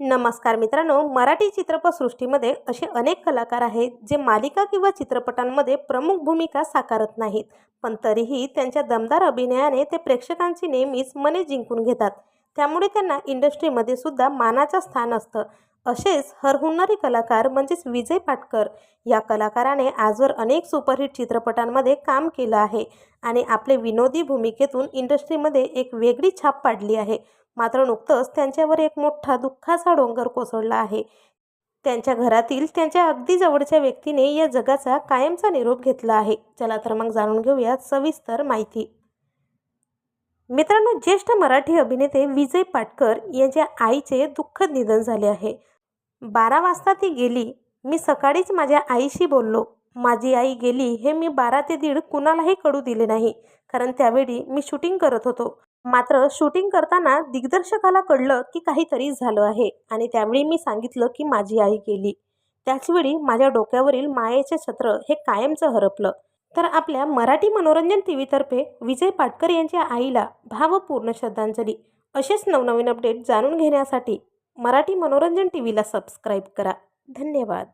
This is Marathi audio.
नमस्कार मित्रांनो मराठी चित्रपटसृष्टीमध्ये असे अनेक कलाकार आहेत जे मालिका किंवा चित्रपटांमध्ये प्रमुख भूमिका साकारत नाहीत. पण तरीही त्यांच्या दमदार अभिनयाने ते प्रेक्षकांची नेहमीच मने जिंकून घेतात. त्यामुळे त्यांना इंडस्ट्रीमध्ये सुद्धा मानाचं स्थान असतं. असेच हरहुन्नरी कलाकार म्हणजेच विजय पाटकर या कलाकाराने आजवर अनेक सुपरहिट चित्रपटांमध्ये काम केलं आहे आणि आपले विनोदी भूमिकेतून इंडस्ट्रीमध्ये एक वेगळी छाप पाडली आहे. मात्र नुकतंच त्यांच्यावर एक मोठा दुःखाचा डोंगर कोसळला आहे. त्यांच्या घरातील त्यांच्या अगदी जवळच्या व्यक्तीने या जगाचा कायमचा निरोप घेतला आहे. चला तर मग जाणून घेऊया सविस्तर माहिती. मित्रांनो ज्येष्ठ मराठी अभिनेते विजय पाटकर यांच्या आईचे दुःखद निधन झाले आहे. बारा वाजता ती गेली. मी सकाळीच माझ्या आईशी बोललो. माझी आई गेली हे मी बारा ते दीड कुणालाही कळू दिले नाही. कारण त्यावेळी मी शूटिंग करत होतो. मात्र शूटिंग करताना दिग्दर्शकाला कळलं की काहीतरी झालं आहे आणि त्यावेळी मी सांगितलं की माझी आई गेली. त्याचवेळी माझ्या डोक्यावरील मायेचे छत्र हे कायमचं हरपलं. तर आपल्या मराठी मनोरंजन टी व्हीतर्फे विजय पाटकर यांच्या आईला भावपूर्ण श्रद्धांजली. असेच नवनवीन अपडेट जाणून घेण्यासाठी मराठी मनोरंजन टी व्हीला सबस्क्राईब करा. धन्यवाद.